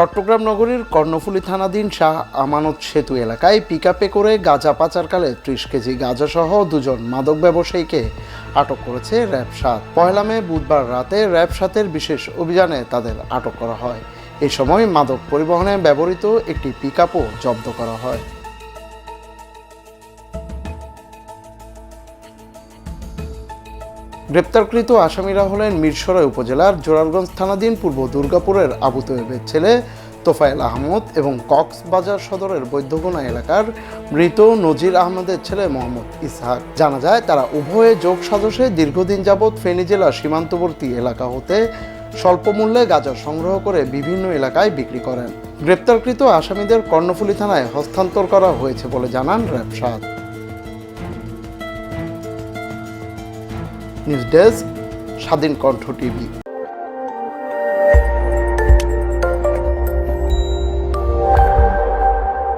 চট্টগ্রাম নগরীর কর্ণফুলী থানাধীন শাহ আমানত সেতু এলাকায় পিকআপে করে গাঁজা পাচারকালে ত্রিশ কেজি গাঁজাসহ দুজন মাদক ব্যবসায়ীকে আটক করেছে র্যাব সাত পহেলা মে বুধবার রাতে র্যাব সাতের বিশেষ অভিযানে তাদের আটক করা হয়। এ সময় মাদক পরিবহনে ব্যবহৃত একটি পিকআপও জব্দ করা হয়। গ্রেপ্তারকৃত আসামিরা হলেন মিরসরাই উপজেলার জোরারগঞ্জ থানাধীন পূর্ব দুর্গাপুরের আবু তৈবের ছেলে তোফায়েল আহমদ এবং কক্সবাজার সদরের বৈদ্যগুনা এলাকার মৃত নজির আহমদের ছেলে মোহাম্মদ ইসহাক। জানা যায়, তারা উভয়ে যোগ সাজসে দীর্ঘদিন যাবৎ ফেনী জেলার সীমান্তবর্তী এলাকা হতে স্বল্প মূল্যে গাঁজা সংগ্রহ করে বিভিন্ন এলাকায় বিক্রি করেন। গ্রেপ্তারকৃত আসামিদের কর্ণফুলী থানায় হস্তান্তর করা হয়েছে বলে জানান র্যাব নিউজ ডেস্ক স্বাধীন কণ্ঠ টিভি